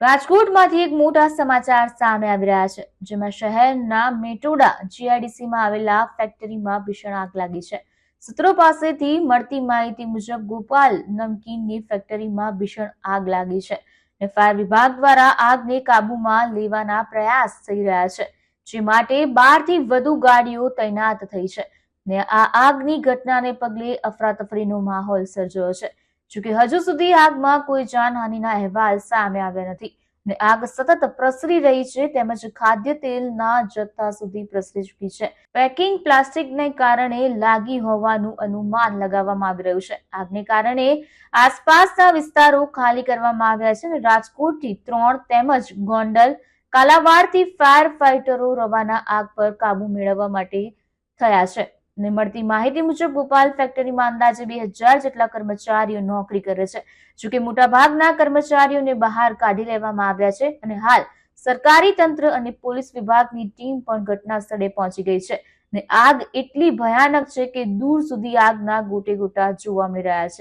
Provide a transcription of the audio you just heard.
રાજકોટમાંથી એક મોટા સમાચાર સામે આવી રહ્યા છે, જેમાં શહેરના મેટોડા જીઆઈડીસીમાં આવેલા ફેક્ટરીમાં ભીષણ આગ લાગી છે. સૂત્રો પાસેથી મળતી માહિતી મુજબ ગોપાલ નમકીનની ફેક્ટરીમાં ભીષણ આગ લાગી છે અને ફાયર વિભાગ દ્વારા આગને કાબૂમાં લેવાના પ્રયાસ થઈ રહ્યા છે, જે માટે બારથી વધુ ગાડીઓ તૈનાત થઈ છે ને આ આગની ઘટનાને પગલે અફરાતફરીનો માહોલ સર્જાયો છે. જોકે હજુ સુધી આગમાં કોઈ જાનહાનિના અહેવાલ સામે આવ્યા નથી ને આગ સતત પ્રસરી રહી છે તેમજ ખાદ્ય તેલના જથ્થા સુધી પ્રસરી ચૂકી છે. પેકિંગ પ્લાસ્ટિકને કારણે લાગી હોવાનું અનુમાન લગાવવામાં આવી રહ્યું છે. આગને કારણે આસપાસના વિસ્તારો ખાલી કરવામાં આવ્યા છે અને રાજકોટથી ત્રણ તેમજ ગોંડલ, કાલાવાડથી ફાયર ફાઇટરો રવાના આગ પર કાબુ મેળવવા માટે થયા છે. ને મળતી માહિતી મુજબ ગોપાલ ફેક્ટરીમાં અંદાજે બે હજાર જેટલા કર્મચારીઓ નોકરી કરે છે. જોકે મોટાભાગના કર્મચારીઓને બહાર કાઢી લેવામાં આવ્યા છે અને હાલ સરકારી તંત્ર અને પોલીસ વિભાગની ટીમ પણ ઘટના સ્થળે પહોંચી ગઈ છે. ને આગ એટલી ભયાનક છે કે દૂર સુધી આગના ગોટે ગોટા જોવા મળી રહ્યા છે.